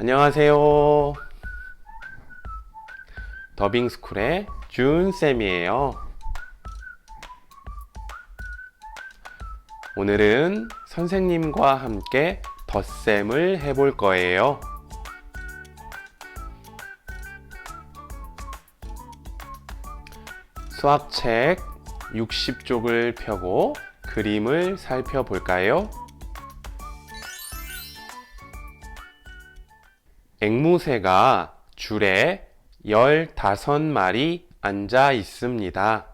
안녕하세요. 더빙스쿨의 준쌤이에요. 오늘은 선생님과 함께 덧셈을 해볼 거예요. 수학책 60쪽을 펴고 그림을 살펴볼까요? 앵무새가 줄에 15마리 앉아 있습니다.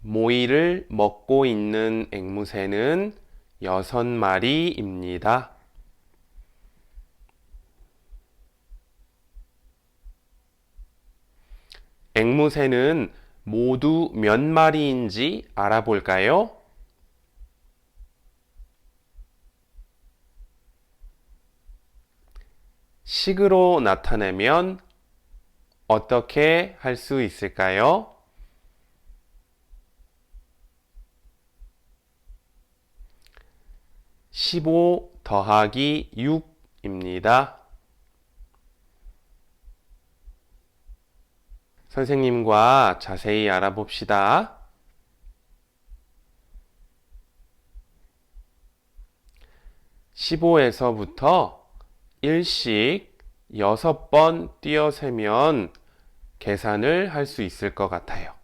모이를 먹고 있는 앵무새는 6마리입니다. 앵무새는 모두 몇 마리인지 알아볼까요? 식으로 나타내면 어떻게 할 수 있을까요? 십오 더하기 육입니다. 선생님과 자세히 알아봅시다. 15에서부터 1씩 6번 띄어 세면 계산을 할 수 있을 것 같아요.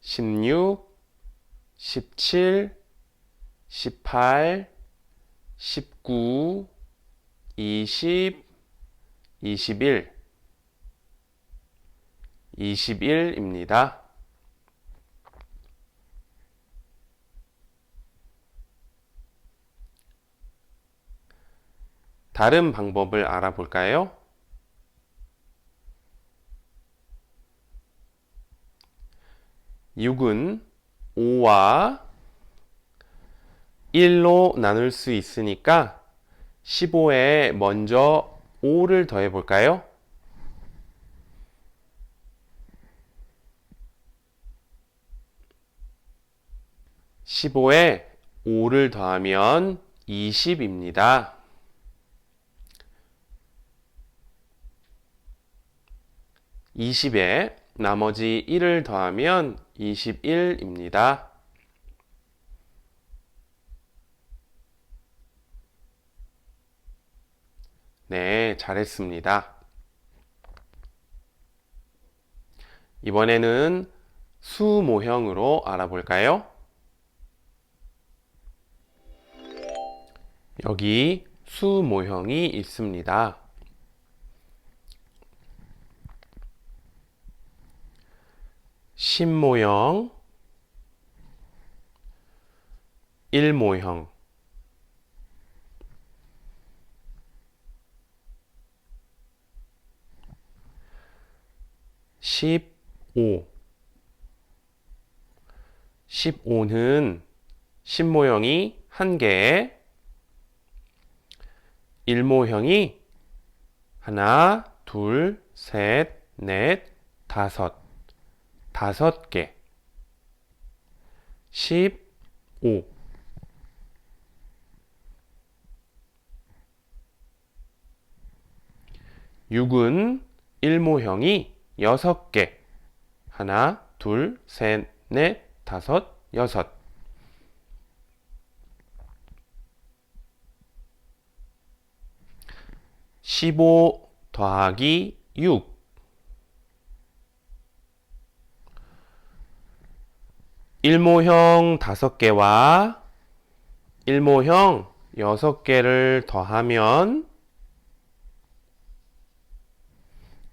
십육, 십칠, 십팔, 십구, 이십, 이십일, 이십일입니다. 다른 방법을 알아볼까요? 육은 5와 1로 나눌 수 있으니까 15에 먼저 5를 더해 볼까요? (15에 5를 더하면 20입니다. 20에 나머지 1을 더하면 21입니다. 네, 잘했습니다. 이번에는 수 모형으로 알아볼까요? 여기 수 모형이 있습니다. 십모형, 일모형, 십오, 십오는 십모형이 한 개, 일모형이 하나, 둘, 셋, 넷, 다섯, 다섯 개, 십오, 육은 일모형이 여섯 개, 하나, 둘, 셋, 넷, 다섯, 여섯. 십오 더하기 육. 일모형 다섯 개와 일모형 여섯 개를 더하면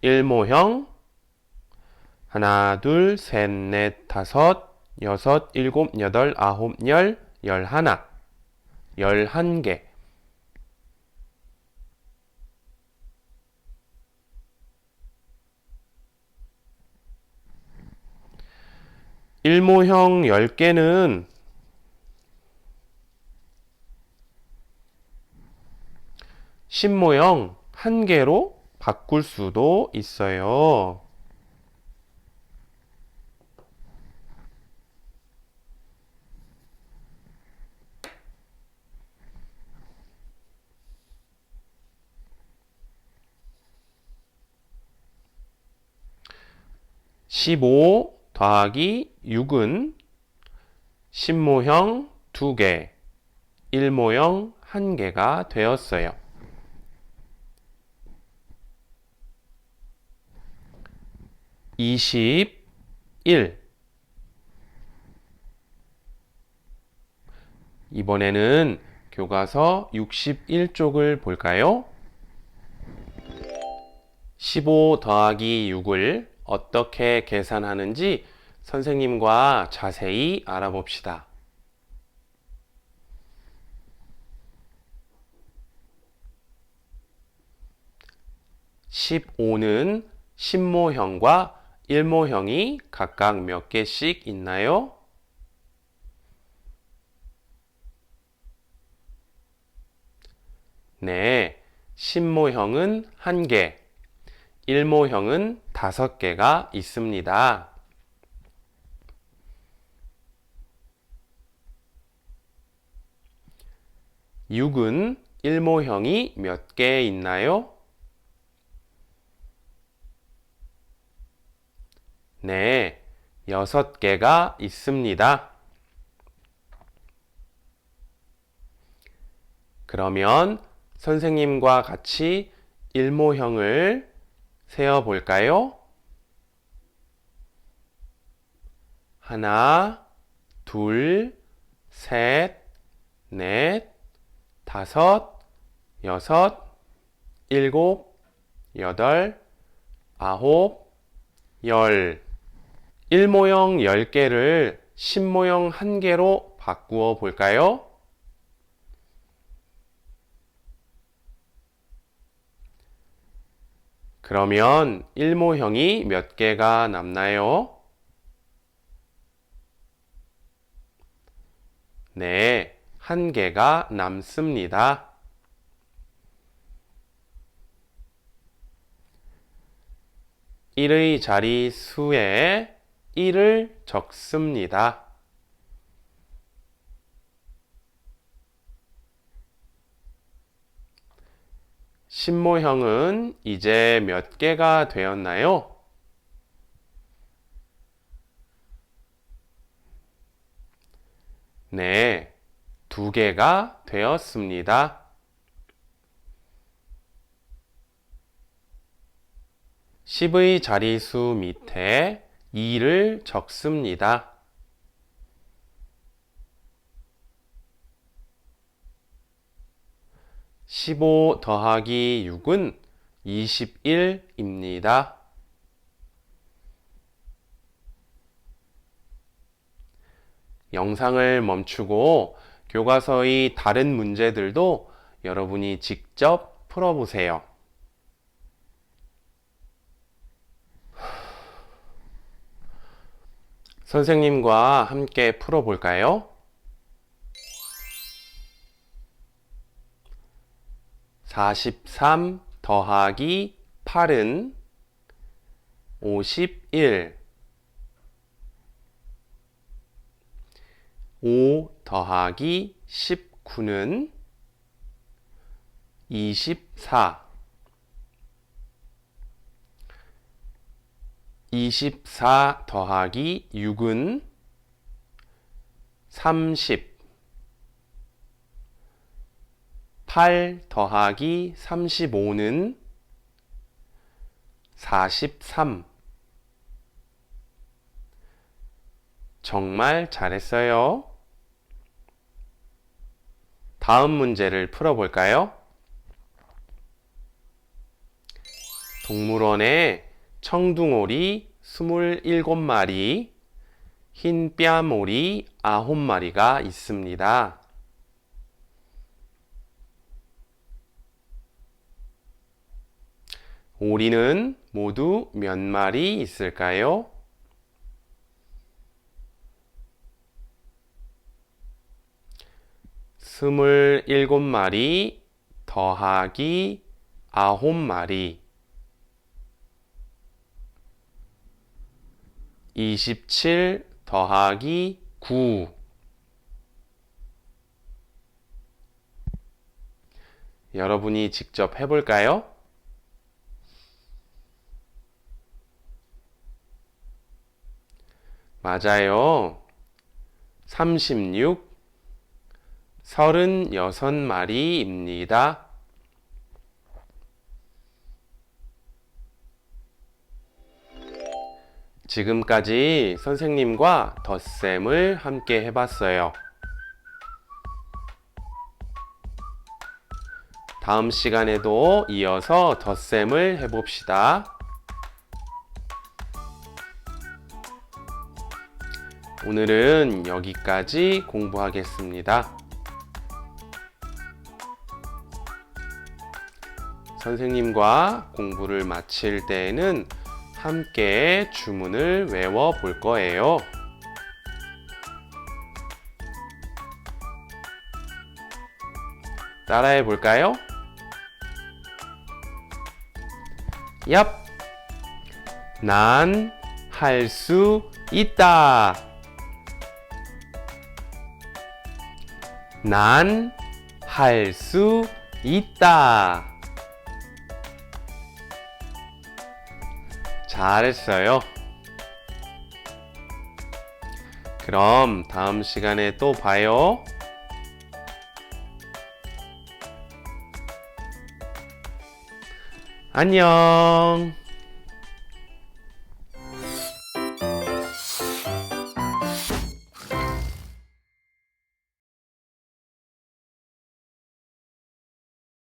일모형 하나, 둘, 셋, 넷, 다섯, 여섯, 일곱, 여덟, 아홉, 열, 열하나, 열한 개. 일모형 10개는 10모형 1개로 바꿀 수도 있어요. 십오 더하기 6은 10모형 2개, 1모형 1개가 되었어요. 21 이번에는 교과서 61쪽을 볼까요? 15 더하기 6을 어떻게 계산하는지 선생님과 자세히 알아봅시다. 15는 10모형과 1모형이 각각 몇 개씩 있나요? 네, 10모형은 1개, 1모형은 5개가 있습니다. 육은 1모형이 몇 개 있나요? 네, 6개가 있습니다. 그러면 선생님과 같이 일모형을 세어 볼까요? 하나, 둘, 셋, 넷, 다섯, 여섯, 일곱, 여덟, 아홉, 열. 1모형 10개를 10모형 1개로 바꾸어 볼까요? 그러면 1모형이 몇 개가 남나요? 네, 한 개가 남습니다. 일의 자리 수에 1을 적습니다. 신모형은 이제 몇 개가 되었나요? 네, 두 개가 되었습니다. 10의 자리수 밑에 2를 적습니다. 15 더하기 6은 21입니다. 영상을 멈추고 교과서의 다른 문제들도 여러분이 직접 풀어보세요. 선생님과 함께 풀어볼까요? 43 더하기 8은 51 5 더하기 19는 24 24 더하기 6은 30 8 더하기 35는 43. 정말 잘했어요. 다음 문제를 풀어볼까요? 동물원에 청둥오리 27마리, 흰 뺨오리 9마리가 있습니다. 오리는 모두 몇 마리 있을까요? 스물일곱 마리 더하기 아홉 마리 이십칠 더하기 구 여러분이 직접 해볼까요? 맞아요. 36, 36 마리입니다. 지금까지 선생님과 덧셈을 함께 해봤어요. 다음 시간에도 이어서 덧셈을 해봅시다. 오늘은 여기까지 공부하겠습니다. 선생님과 공부를 마칠 때에는 함께 주문을 외워 볼 거예요. 따라해 볼까요? 얍! 난 할 수 있다. 난 할 수 있다. 잘했어요. 그럼 다음 시간에 또 봐요. 안녕.